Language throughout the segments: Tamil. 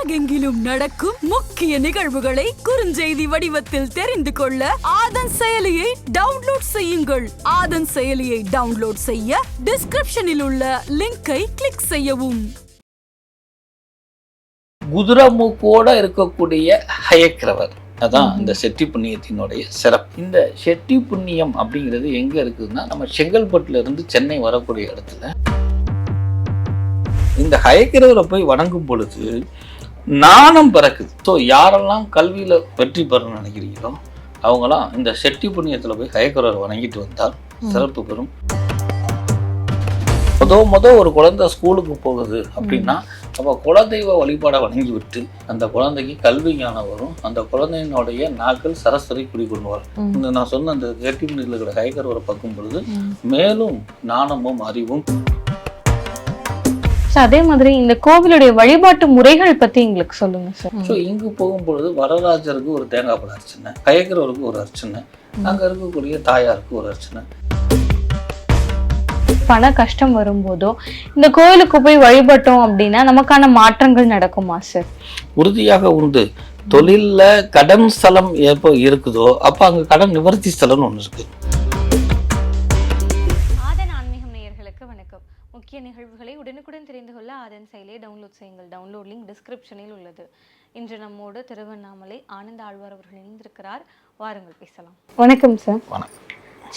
உலகெங்கிலும் நடக்கும் முக்கிய நிகழ்வுகளை குறுஞ்செய்தி வடிவத்தில் தெரிந்து கொள்ள ஆதன் செயலியை டவுன்லோட் செய்யுங்கள். ஆதன் செயலியை டவுன்லோட் செய்ய டிஸ்கிரிப்ஷனில் உள்ள லிங்கை கிளிக் செய்யவும். குதிரமூக்கோட இருக்கக்கூடிய ஹயக்கிரவர். அதான் இந்த செட்டி புண்ணியத்தினுடைய சிறப்பு. இந்த செட்டி புண்ணியம் அப்படிங்கிறது எங்க இருக்குதுன்னா நம்ம செங்கல்பட்டுல இருந்து சென்னை வரக்கூடிய இடத்துல. இந்த ஹயக்கிரவரை போய் வணங்கும் பொழுது நாணம் பிறக்குது. ஸோ யாரெல்லாம் கல்வியில வெற்றி பெறணும்னு நினைக்கிறீங்களோ அவங்களாம் இந்த செட்டி புண்ணியத்துல போய் ஹயக்கிரவரை வணங்கிட்டு வந்தால் சிறப்பு பெறும். முத முத ஒரு குழந்தை ஸ்கூலுக்கு போகுது அப்படின்னா அப்போ குலதெய்வ வழிபாடை வணங்கி விட்டு அந்த குழந்தைக்கு கல்வி ஞானம் வரும். அந்த குழந்தையினுடைய நாக்கள் சரஸ்வதி குடி கொண்டு வரும் இந்த நான் சொன்ன அந்த கெட்டிமணியில் இருக்கிற கைகரவரை பார்க்கும் பொழுது மேலும் நாணமும் அறிவும். So, அதே மாதிரி இந்த கோவிலுடைய வழிபாட்டு முறைகள் பத்தி எங்களுக்கு சொல்லுங்க சார் ஸோ இங்கு போகும் பொழுது வரராஜருக்கு ஒரு தேங்காய் பழ அர்ச்சனை கயக்கிறவருக்கு ஒரு அர்ச்சனை அங்க இருக்கக்கூடிய தாயாருக்கு ஒரு அர்ச்சனை. பண கஷ்டம் வரும்போதோ இந்த கோவிலுக்கு போய் வழிபட்டோம் அப்படின்னா நமக்கான மாற்றங்கள் நடக்குமா சார் உறுதியாக உண்டு. தொழில்ல கடன் ஸ்தலம் எப்போ இருக்குதோ அப்ப அங்க கடன் நிவர்த்தி ஸ்தலம்னு ஒன்று இருக்கு. முக்கிய நிகழ்வுகளை உடனுக்குடன் தெரிந்து கொள்ள ஆதன் செயலியை டவுன்லோட் செய்யுங்கள். டவுன்லோட் லிங்க் டிஸ்கிரிப்ஷனில் உள்ளது. இன்று நம்மோடு திருவண்ணாமலை ஆனந்த ஆழ்வார் அவர்கள் இணைந்திருக்கிறார். வாருங்கள் பேசலாம். வணக்கம் சார் வணக்கம்.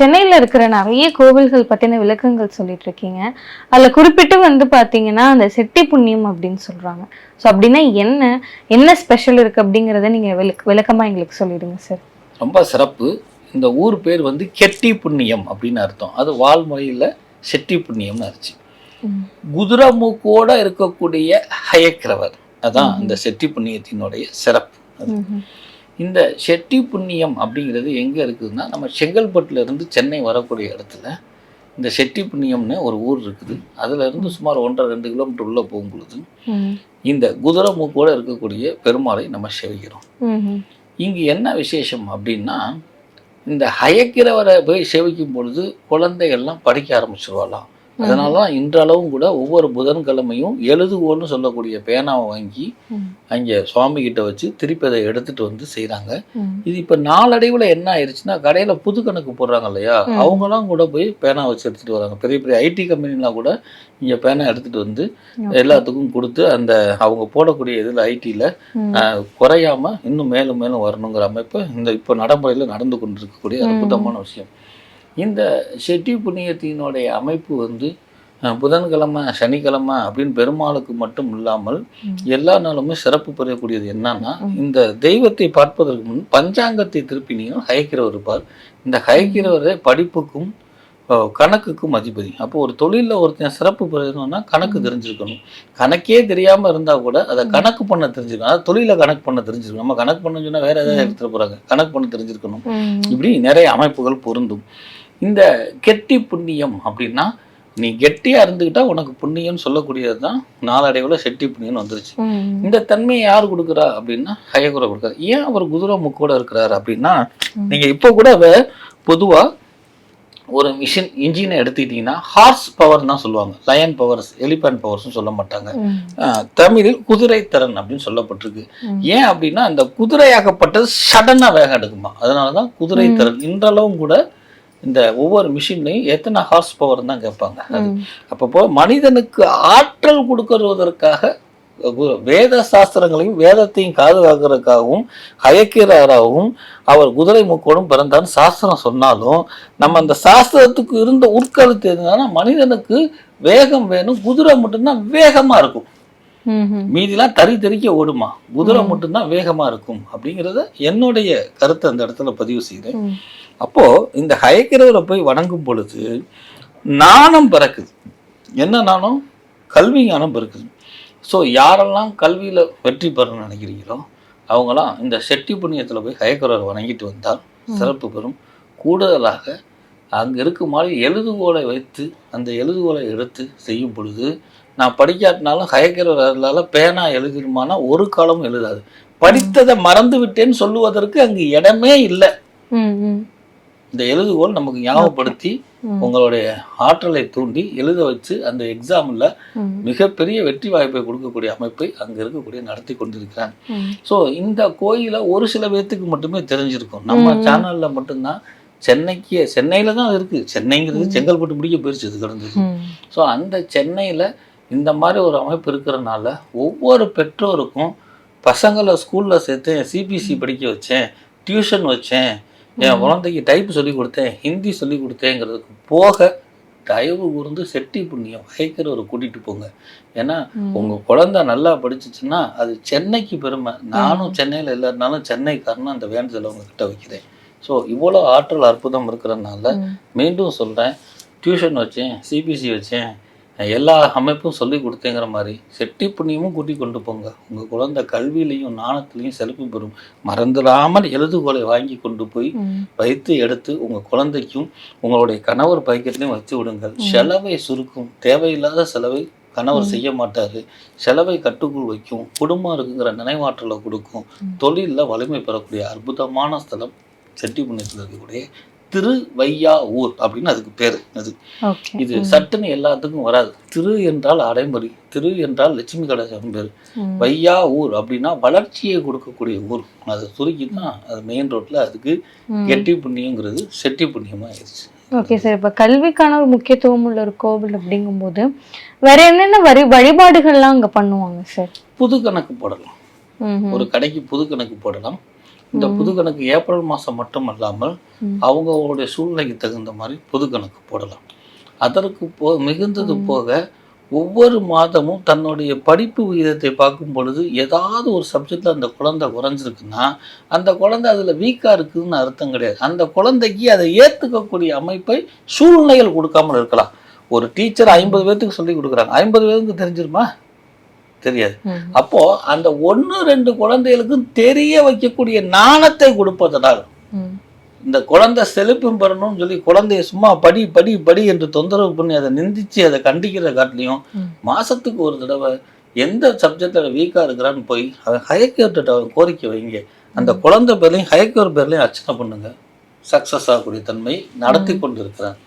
சென்னையில் இருக்கிற நிறைய கோவில்கள் பற்றின விளக்கங்கள் சொல்லிட்டு இருக்கீங்க. அதில் குறிப்பிட்டு வந்து பார்த்தீங்கன்னா அந்த செட்டி புண்ணியம் அப்படின்னு சொல்கிறாங்க ஸோ அப்படின்னா என்ன? என்ன ஸ்பெஷல் இருக்குது அப்படிங்கிறத நீங்கள் விளக்க விளக்கமாக எங்களுக்கு சொல்லிடுங்க சார் ரொம்ப சிறப்பு. இந்த ஊர் பேர் வந்து கெட்டி புண்ணியம் அப்படின்னு அர்த்தம். அது வால்மொழியில் செட்டி புண்ணியம்னு அர்த்தம். குதிரை மூக்கோட இருக்கக்கூடிய ஹயக்கிரவர். அதான் இந்த செட்டி புண்ணியத்தினுடைய சிறப்பு. இந்த செட்டி புண்ணியம் அப்படிங்கிறது எங்கே இருக்குதுன்னா நம்ம செங்கல்பட்டுல இருந்து சென்னை வரக்கூடிய இடத்துல இந்த செட்டி புண்ணியம்னு ஒரு ஊர் இருக்குது. அதுல இருந்து சுமார் ஒன்றரை ரெண்டு கிலோமீட்டர் உள்ள போகும் பொழுது ம். இந்த இருக்கக்கூடிய பெருமாளை நம்ம சேவிக்கிறோம். இங்கு என்ன விசேஷம் அப்படின்னா இந்த ஹயக்கிறவரை போய் சேவிக்கும் பொழுது குழந்தைகள்லாம் படிக்க ஆரம்பிச்சிருவாளாம். அதனால தான் இன்றளவும் கூட ஒவ்வொரு புதன்கிழமையும் எழுதுகோல்னு சொல்லக்கூடிய பேனாவை வாங்கி. அங்கே சுவாமி கிட்ட வச்சு திருப்பி அதை எடுத்துட்டு வந்து செய்கிறாங்க ம். இது இப்போ நாளடைவில் என்ன ஆயிடுச்சுன்னா கடையில் புது கணக்கு போடுறாங்க இல்லையா ம். அவங்களாம் கூட போய் பேனா வச்சு எடுத்துட்டு வராங்க பெரிய பெரிய ஐடி கம்பெனிலாம் கூட இங்கே பேனா எடுத்துட்டு வந்து. எல்லாத்துக்கும் கொடுத்து அந்த அவங்க போடக்கூடிய இதில் ஐடியில். குறையாம இன்னும் மேலும் மேலும் வரணுங்கிற அமைப்பு இந்த இப்போ நடைமுறையில் நடந்து கொண்டிருக்கக்கூடிய. அற்புதமான விஷயம் இந்த செட்டி புண்ணியத்தினுடைய அமைப்பு வந்து புதன்கிழமை சனிக்கிழமை அப்படின்னு பெருமாளுக்கு மட்டும் இல்லாமல். எல்லா நாளுமே சிறப்பு பெறக்கூடியது என்னன்னா. இந்த தெய்வத்தை பார்ப்பதற்கு முன் பஞ்சாங்கத்தை திருப்பினியும் ஹயக்கிறவர் இருப்பார். இந்த ஹயக்கிறவரே படிப்புக்கும் கணக்குக்கும் அதிபதி. அப்போ ஒரு தொழிலில் ஒருத்தன் சிறப்பு பெறணும்னா கணக்கு தெரிஞ்சிருக்கணும் கணக்கே தெரியாம இருந்தா கூட அதை கணக்கு பண்ண தெரிஞ்சிருக்கணும் அதாவது தொழில கணக்கு பண்ண தெரிஞ்சிருக்கணும் நம்ம கணக்கு பண்ண சொன்னா வேற ஏதாவது எடுத்துட்டு போறாங்க. கணக்கு பண்ண தெரிஞ்சிருக்கணும். இப்படி நிறைய அமைப்புகள் பொருந்தும். இந்த கெட்டி புண்ணியம் அப்படின்னா நீ கெட்டியா இருந்துக்கிட்டா உனக்கு புண்ணியம்னு சொல்லக்கூடியது தான் நாளடைவுல செட்டி புண்ணியம் வந்துருச்சு. இந்த தன்மையை யார் கொடுக்குறா அப்படின்னா ஹயகுர கொடுக்குறாரு ஏன் அவர் குதிரை முக்கோட இருக்கிறாரு அப்படின்னா. நீங்க இப்போ கூட அவ பொதுவா ஒரு மிஷின் இன்ஜினை எடுத்துக்கிட்டீங்கன்னா ஹார்ஸ் பவர் தான் சொல்லுவாங்க. லயன் பவர்ஸ் எலிபென்ட் பவர்ஸ்னு சொல்ல மாட்டாங்க. தமிழில் குதிரை திறன் அப்படின்னு சொல்லப்பட்டிருக்கு. ஏன் அப்படின்னா அந்த குதிரையாகப்பட்டது சடனா வேகம் எடுக்குமா. அதனாலதான் குதிரை திறன். இன்றளவும் கூட இந்த ஒவ்வொரு மிஷின்லையும் எத்தனை ஹார்ஸ் பவர் தான் கேட்பாங்க. அது. அப்பப்போ மனிதனுக்கு ஆற்றல் கொடுக்கறதற்காக வேத சாஸ்திரங்களையும் வேதத்தையும் பாதுகாக்கிறதுக்காகவும் ஹயக்கிறாராகவும் அவர் குதிரை முக்கோடும் பிறந்தான்னு சாஸ்திரம் சொன்னாலும் நம்ம அந்த சாஸ்திரத்துக்கு இருந்த உட்கருத்து என்னன்னா மனிதனுக்கு வேகம் வேணும் குதிரை மட்டும்தான் வேகமா இருக்கும். மீதிலாம் தறி தெறிக்க ஓடுமா? குதிரை மட்டும்தான் வேகமா இருக்கும். அப்படிங்கிறத என்னுடைய கருத்தை அந்த இடத்துல பதிவு செய்கிறேன் ம். அப்போ இந்த ஹயக்கிறவரை போய் வணங்கும் பொழுது நாணம் பிறக்குது. என்ன நாணம் கல்வி ஞானம் பிறக்குது. ஸோ யாரெல்லாம் கல்வியில வெற்றி பெறணும்னு நினைக்கிறீங்களோ அவங்களாம் இந்த செட்டி புண்ணியத்துல போய் ஹயக்கிறவரை வணங்கிட்டு வந்தால் சிறப்பு பெறும். கூடுதலாக அங்க இருக்கும் மாதிரி எழுதுகோலை வைத்து அந்த எழுதுகோலை எடுத்து செய்யும் பொழுது நான் படிக்காட்டினாலும் ஹயக்கிறவர்களால பேனா எழுதிருமானா ஒரு காலமும் எழுதாது. படித்ததை மறந்து விட்டேன்னு சொல்லுவதற்கு அங்கு இடமே இல்லை. இந்த எழுதுகோல் நமக்கு ஞாபகப்படுத்தி உங்களுடைய ஆற்றலை தூண்டி எழுத வச்சு அந்த எக்ஸாமில். மிகப்பெரிய வெற்றி வாய்ப்பை கொடுக்கக்கூடிய அமைப்பை அங்கே இருக்கக்கூடிய நடத்தி கொண்டிருக்கிறாங்க. ஸோ இந்த கோயிலை ஒரு சில பேர்த்துக்கு மட்டுமே தெரிஞ்சிருக்கும். நம்ம சேனலில் மட்டும்தான். சென்னைக்கு சென்னையில் தான் இருக்கு. சென்னைங்கிறது செங்கல்பட்டு முடிக்க போயிருச்சு இது கிடந்தது. ஸோ அந்த சென்னையில் இந்த மாதிரி ஒரு அமைப்பு இருக்கிறனால ஒவ்வொரு பெற்றோருக்கும் பசங்களை ஸ்கூலில் சேர்த்தேன் சிபிசி படிக்க வச்சேன் டியூஷன் வச்சேன் என் குழந்தைக்கு டைப் சொல்லி கொடுத்தேன் ஹிந்தி சொல்லி கொடுத்தேங்கிறதுக்கு போக தயவு கூர்ந்து செட்டி புண்ணியம் வகைக்கிறவரை கூட்டிகிட்டு போங்க. ஏன்னா உங்கள் குழந்தை நல்லா படிச்சிச்சுன்னா அது சென்னைக்கு பெருமை. நானும் சென்னையில் இல்லைனாலும் சென்னைக்காரனும் அந்த வேண்டுதலை உங்ககிட்ட வைக்கிறேன். ஸோ இவ்வளோ ஆற்றல் அற்புதம் இருக்கிறதுனால மீண்டும் சொல்கிறேன் டியூஷன் வச்சேன் சிபிசி வச்சேன். எல்லா அமைப்பும் சொல்லி கொடுத்தேங்கிற மாதிரி செட்டி புண்ணியமும் கூட்டி கொண்டு போங்க. உங்கள் குழந்தை கல்வியிலையும் நாணத்திலையும் செலுப்பு பெறும். மறந்துடாமல் எழுதுகோலை வாங்கி கொண்டு போய். வைத்து எடுத்து உங்கள் குழந்தைக்கும் உங்களுடைய கணவர் பைக்கெட்லையும் வச்சு விடுங்கள். செலவை சுருக்கும். தேவையில்லாத செலவை கணவர் செய்ய மாட்டாரு. செலவை கட்டுக்குள் வைக்கும். குடும்பம் இருக்குங்கிற நினைவாற்றலை கொடுக்கும். தொழிலில் வலிமை பெறக்கூடிய அற்புதமான ஸ்தலம் செட்டிப்புண்ணத்தில் இருக்கக்கூடிய திருவையா ஊர் அப்படின்னு அதுக்கு பேர். அது இது சட்டுன்னு எல்லாத்துக்கும் வராது. திரு என்றால் அடைமொழி திரு என்றால் லட்சுமி கடாசம் பேர். வையா ஊர் அப்படின்னா வளர்ச்சியை கொடுக்கக்கூடிய ஊர். அது சுருக்கி தான் அது மெயின் ரோட்ல அதுக்கு. கெட்டி புண்ணியங்கிறது செட்டி புண்ணியமா ஆயிடுச்சு ஓகே சார். இப்போ கல்விக்கான ஒரு முக்கியத்துவம் உள்ள ஒரு கோவில் அப்படிங்கும்போது வேற என்னென்ன வரி வழிபாடுகள்லாம் அங்க பண்ணுவாங்க சார்? புது கணக்கு போடலாம். ஒரு கடைக்கு புது கணக்கு போடலாம். இந்த புது கணக்கு ஏப்ரல் மாதம் மட்டும் அல்லாமல் ம். அவங்களுடைய சூழ்நிலைக்கு தகுந்த மாதிரி புது கணக்கு போடலாம். அதற்கு போ மிகுந்தது போக ஒவ்வொரு மாதமும் தன்னுடைய படிப்பு விகிதத்தை பார்க்கும் பொழுது ஏதாவது ஒரு சப்ஜெக்டில் அந்த குழந்தை குறைஞ்சிருக்குன்னா அந்த குழந்தை அதில் வீக்காக இருக்குதுன்னு அர்த்தம் கிடையாது. அந்த குழந்தைக்கு அதை ஏற்றுக்கக்கூடிய அமைப்பை சூழ்நிலைகள் கொடுக்காமல் இருக்கலாம். ஒரு டீச்சர் ஐம்பது பேர்த்துக்கு சொல்லி கொடுக்குறாங்க. ஐம்பது பேருக்கு தெரிஞ்சிருமா? தெரியாது. அப்போ அந்த ஒன்று ரெண்டு குழந்தைகளுக்கும் தெரிய வைக்கக்கூடிய நாணத்தை கொடுப்பதனால். இந்த குழந்தை செழிப்பும் பெறணும்னு சொல்லி குழந்தைய சும்மா படி படி படி என்று தொந்தரவு பண்ணி அதை நிந்திச்சு அதை கண்டிக்கிற காட்டிலையும். மாசத்துக்கு ஒரு தடவை எந்த சப்ஜெக்டில் வீக்காக இருக்கிறான்னு போய் அவன் ஹயக்கேர்ட்ட அவன் கோரிக்கை வைங்க. அந்த குழந்தை பேர்லையும் ஹயக்கேர் பேர்லையும் அர்ச்சனை பண்ணுங்க. சக்ஸஸ் ஆகக்கூடிய தன்மை நடத்தி கொண்டு இருக்கிறான்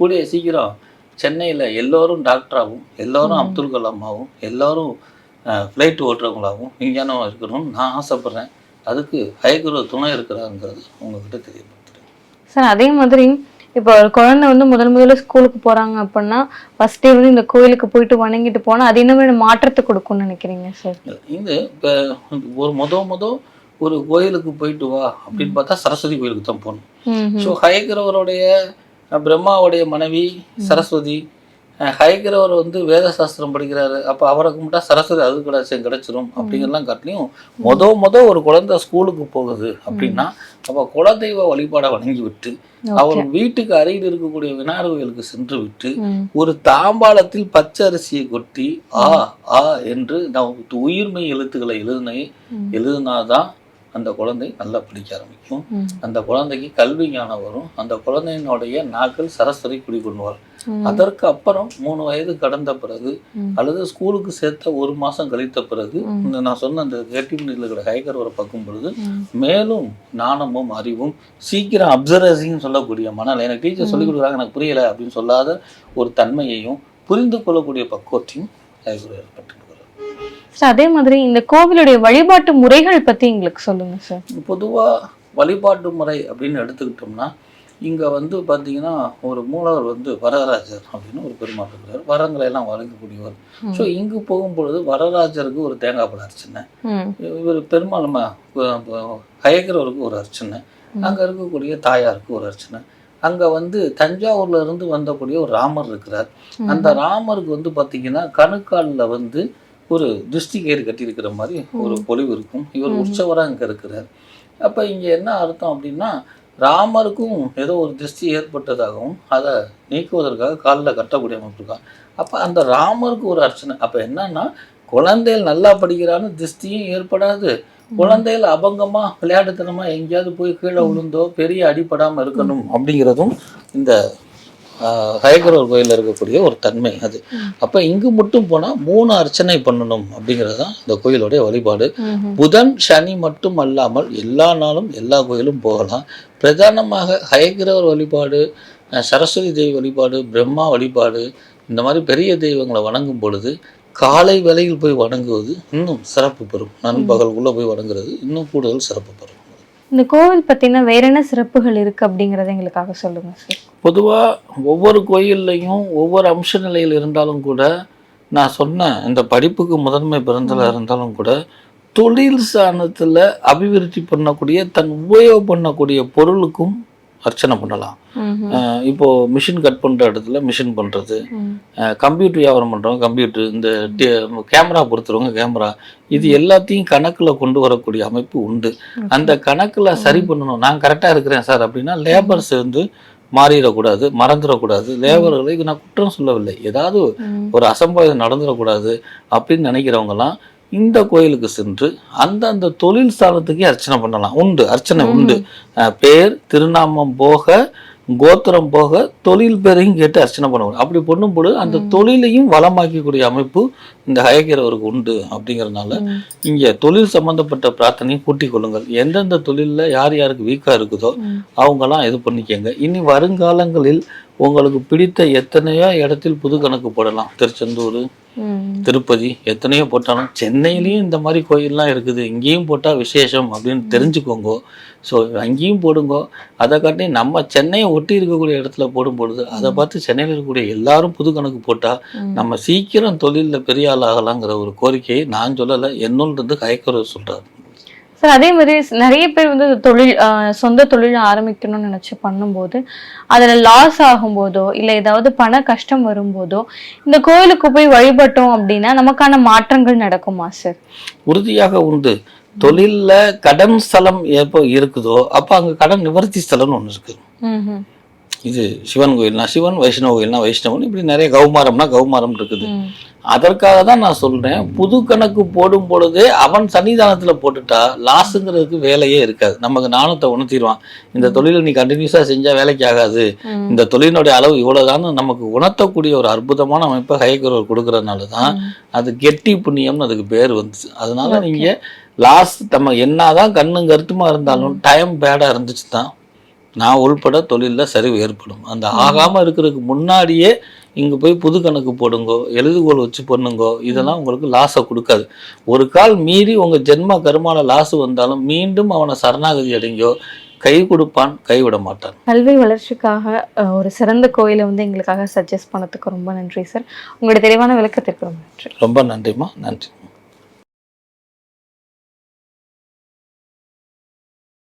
கூடிய சீக்கிரம் சென்னையில் எல்லோரும் டாக்டராகவும் எல்லோரும் அப்துல் கலாமாவும் எல்லோரும் ஃப்ளைட் ஓட்டுறவங்களாகவும் விஞ்ஞானம் இருக்கணும்னு நான் ஆசைப்பட்றேன். அதுக்கு ஹயகுரு துணை இருக்கிறாங்கிறது உங்ககிட்ட தெரியப்படுத்துறேன். சார் அதே மாதிரி இப்போ ஒரு குழந்தை வந்து முதல் முதல்ல ஸ்கூலுக்கு போறாங்க அப்படின்னா ஃபர்ஸ்ட் டே வந்து இந்த கோயிலுக்கு போயிட்டு வணங்கிட்டு போனா அது என்ன மாதிரி மாற்றத்தை கொடுக்கும்னு நினைக்கிறீங்க சார்? இந்த இப்போ ஒரு முத முத ஒரு கோயிலுக்கு போயிட்டு வா அப்படின்னு பார்த்தா சரஸ்வதி கோயிலுக்கு தான் போகணும். ஸோ ஹயகிரவருடைய பிரம்மாவுடைய மனைவி சரஸ்வதி அஹ், ஹயகிரவர் வந்து வேத சாஸ்திரம் படிக்கிறாரு அப்போ அவரை கும்பிட்டா சரஸ்வதி அது கிடைச்சி கிடைச்சிரும் அப்படிங்கிறலாம் காட்டிலையும் மொத மொத ஒரு குழந்தை ஸ்கூலுக்கு போகுது அப்படின்னா அப்போ குலதெய்வ வழிபாடை வணங்கி விட்டு அவர் வீட்டுக்கு அருகில் இருக்கக்கூடிய விநாயகர் கோயிலுக்கு சென்று விட்டு. ஒரு தாம்பாளத்தில் பச்சை அரிசியை கொட்டி ஆ ஆ என்று நான் உயிர்மை எழுத்துக்களை எழுதினை. எழுதினாதான் அந்த குழந்தை நல்லா படிக்க ஆரம்பிக்கும். அந்த குழந்தைக்கு கல்வி ஞானம் வரும் அந்த குழந்தையினுடைய நாக்கள் சரஸ்வதி குடிக்கொண்டுவார் ம். அதற்கு அப்புறம் மூணு வயது கடந்த பிறகு. அல்லது ஸ்கூலுக்கு சேர்த்த ஒரு மாசம் கழித்த பிறகு நான் சொன்ன அந்த கேட்டிவ் இருக்கிற ஹைகர்வரை பார்க்கும் பொழுது. மேலும் ஞானமும் அறிவும் சீக்கிரம் அப்சர்வசிங் சொல்லக்கூடிய மனநிலை. எனக்கு டீச்சர் சொல்லிக் கொடுக்குறாங்க எனக்கு புரியல அப்படின்னு சொல்லாத ஒரு தன்மையையும் புரிந்து கொள்ளக்கூடிய பக்குவத்தையும் ஹைகர் சார் அதே மாதிரி இந்த கோவிலுடைய வழிபாட்டு முறைகள் பத்தி எங்களுக்கு சொல்லுங்க சார். பொதுவாக வழிபாட்டு முறை அப்படின்னு எடுத்துக்கிட்டோம்னா இங்கே வந்து பார்த்தீங்கன்னா ஒரு மூலவர் வந்து வரதராஜர் அப்படின்னு ஒரு பெருமாள் இருக்கிறார். வரங்களை எல்லாம் வழங்கக்கூடியவர். ஸோ இங்கு போகும்பொழுது வரதராஜருக்கு ஒரு தேங்காய் பழ அர்ச்சனை. இவர் பெருமாள் ஹயகிரவருக்கு ஒரு அர்ச்சனை. அங்கே இருக்கக்கூடிய தாயாருக்கு ஒரு அர்ச்சனை. அங்கே வந்து தஞ்சாவூர்ல இருந்து வந்தக்கூடிய ஒரு ராமர் இருக்கிறார். அந்த ராமருக்கு வந்து பார்த்தீங்கன்னா கணுக்காலில் வந்து ஒரு திருஷ்டி கயிறு கட்டியிருக்கிற மாதிரி ஒரு பொலிவு இருக்கும். இவர் உற்சவராக இங்கே இருக்கிறார். அப்போ இங்கே என்ன அர்த்தம் அப்படின்னா ராமருக்கும் ஏதோ ஒரு திருஷ்டி ஏற்பட்டதாகவும் அதை நீக்குவதற்காக காலில் கட்டக்கூடிய அமைப்பு இருக்கா? அப்போ அந்த ராமருக்கு ஒரு அர்ச்சனை. அப்போ என்னன்னா குழந்தைகள் நல்லா படிக்கிறான்னு திருஷ்டியும் ஏற்படாது. குழந்தைகள் அபங்கமா விளையாட்டுத்தனமா எங்கேயாவது போய் கீழே விழுந்தோ பெரிய அடிபடாம இருக்கணும் அப்படிங்கிறதும் இந்த ஹயகரவர் கோயிலில் இருக்கக்கூடிய ஒரு தன்மை அது. அப்போ இங்கு மட்டும் போனால் மூணு அர்ச்சனை பண்ணணும் அப்படிங்கிறது தான் இந்த கோயிலுடைய வழிபாடு. புதன் சனி மட்டும் அல்லாமல் எல்லா நாளும் எல்லா கோயிலும் போகலாம். பிரதானமாக ஹயகிரவர் வழிபாடு சரஸ்வதி தேவி வழிபாடு பிரம்மா வழிபாடு இந்த மாதிரி பெரிய தெய்வங்களை வணங்கும் பொழுது காலை வேளையில் போய் வணங்குவது இன்னும் சிறப்பு பெறும். நண்பகலுக்குள்ளே போய் வணங்குறது இன்னும் கூடுதல் சிறப்பு பெறும். இந்த கோவில் பத்தின வேற என்ன சிறப்புகள் இருக்கு அப்படிங்கறத எங்களுக்காக சொல்லுங்க சார் பொதுவாக ஒவ்வொரு கோயில்லையும் ஒவ்வொரு அம்ச நிலையில் இருந்தாலும் கூட நான் சொன்ன இந்த படிப்புக்கு முதன்மை பிறந்தல இருந்தாலும் கூட தொழில் சாணத்தில் அபிவிருத்தி பண்ணக்கூடிய தன் உபயோகம் பண்ணக்கூடிய பொருளுக்கும் அர்ச்சனை பண்ணலாம். இப்போ மிஷின் கட் பண்ணுற இடத்துல மிஷின் பண்ணுறது. கம்ப்யூட்டர் வியாபாரம் பண்ணுறவங்க கம்ப்யூட்டர் இந்த கேமரா பொறுத்துறவங்க கேமரா இது எல்லாத்தையும் கணக்கில் கொண்டு வரக்கூடிய அமைப்பு உண்டு. அந்த கணக்கில் சரி பண்ணணும். நான் கரெக்டாக இருக்கிறேன் சார் அப்படின்னா லேபர்ஸ் வந்து மாறிடக்கூடாது மறந்துடக்கூடாது. லேபர்களை நான் குற்றம் சொல்லவில்லை. ஏதாவது. ஒரு அசம்பாவிதம் நடந்துடக்கூடாது அப்படின்னு நினைக்கிறவங்கலாம் இந்த கோயிலுக்கு சென்று அந்தந்த தொழில் ஸ்தானத்துக்கே அர்ச்சனை பண்ணலாம். உண்டு அர்ச்சனை உண்டு. பேர் திருநாமம் போக கோத்திரம் போக தொழில் பேரையும் கேட்டு அர்ச்சனை பண்ணுவாங்க. அப்படி பண்ணும்போது அந்த தொழிலையும் வளமாக்கக்கூடிய அமைப்பு இந்த ஹயக்கிரவருக்கு உண்டு அப்படிங்கறதுனால. இங்க தொழில் சம்பந்தப்பட்ட பிரார்த்தனையும் கூட்டிக் கொள்ளுங்கள். எந்தெந்த தொழில்ல யார் யாருக்கு வீக்கா இருக்குதோ ம். அவங்கெல்லாம் இது பண்ணிக்கங்க. இனி வருங்காலங்களில் உங்களுக்கு பிடித்த எத்தனையோ இடத்தில் புது கணக்கு போடலாம். திருச்செந்தூர். திருப்பதி எத்தனையோ போட்டாலும் சென்னையிலயும் இந்த மாதிரி கோயில்லாம் இருக்குது. இங்கேயும் போட்டால் விசேஷம் அப்படின்னு தெரிஞ்சுக்கோங்க. ஸோ அங்கேயும் போடுங்க. அதை காட்டி நம்ம சென்னையை ஒட்டி இருக்கக்கூடிய இடத்துல போடும் பொழுது அதை பார்த்து சென்னையில் இருக்கக்கூடிய எல்லாரும் புது கணக்கு போட்டால். நம்ம சீக்கிரம் தொழிலில் பெரிய ஆள் ஆகலாங்கிற ஒரு கோரிக்கையை நான் சொல்லலை. என்னுள் இருந்து கயக்குறவர் சொல்கிறார் சார் அதே மாதிரி நிறைய பேர் வந்து தொழில் சொந்த தொழில் ஆரம்பிக்கணும்னு நினைச்சு பண்ணும்போது அதுல லாஸ் ஆகும்போதோ இல்ல ஏதாவது பண கஷ்டம் வரும்போதோ இந்த கோயிலுக்கு போய் வழிபட்டோம் அப்படின்னா நமக்கான மாற்றங்கள் நடக்குமா சார்? உறுதியாக உண்டு. தொழில்ல கடன் ஸ்தலம் எப்போ இருக்குதோ அப்போ அங்கே கடன் நிவர்த்தி ஸ்தலம்னு ஒன்று இருக்குது. இது சிவன் கோயில்னா சிவன் வைஷ்ணவ கோயில்னா வைஷ்ணவன் இப்படி நிறைய கௌமாரம்னா கௌமாரம் இருக்குது. அதற்காக தான் நான் சொல்றேன் புது கணக்கு போடும் பொழுதே அவன் சன்னிதானத்துல போட்டுட்டா லாஸுங்கிறதுக்கு வேலையே இருக்காது. நமக்கு நாணத்தை உணர்த்திடுவான். இந்த தொழிலை நீ கண்டினியூஸா செஞ்சா வேலைக்கு ஆகாது. இந்த தொழிலினுடைய அளவு இவ்வளவுதான் நமக்கு உணர்த்தக்கூடிய ஒரு அற்புதமான அமைப்பை ஹயக்குறவர் கொடுக்கறதுனால தான் அது கெட்டி புண்ணியம்னு அதுக்கு பேர் வந்துச்சு. அதனால நீங்க லாஸ் நம்ம என்னதான் கண்ணும் கருத்துமா இருந்தாலும் டைம் பேடா இருந்துச்சு தான் நான் உள்பட தொழில்ல சரிவு ஏற்படும். அந்த ஆகாம இருக்கிறதுக்கு முன்னாடியே இங்க போய் புது கணக்கு போடுங்கோ எழுதுகோல் வச்சு பண்ணுங்கோ இதெல்லாம் உங்களுக்கு லாஸை கொடுக்காது. ஒரு கால் மீறி உங்க ஜென்ம கருமான லாஸ் வந்தாலும் மீண்டும் அவனை சரணாகதி அடைங்கோ கை கொடுப்பான் கைவிட மாட்டான். கல்வி வளர்ச்சிக்காக ஒரு சிறந்த கோயிலை வந்து எங்களுக்காக சஜஸ்ட் பண்ணதுக்கு ரொம்ப நன்றி சார் உங்களுடைய தெளிவான விளக்கத்திற்கு ரொம்ப நன்றி. ரொம்ப நன்றிம்மா. நன்றி.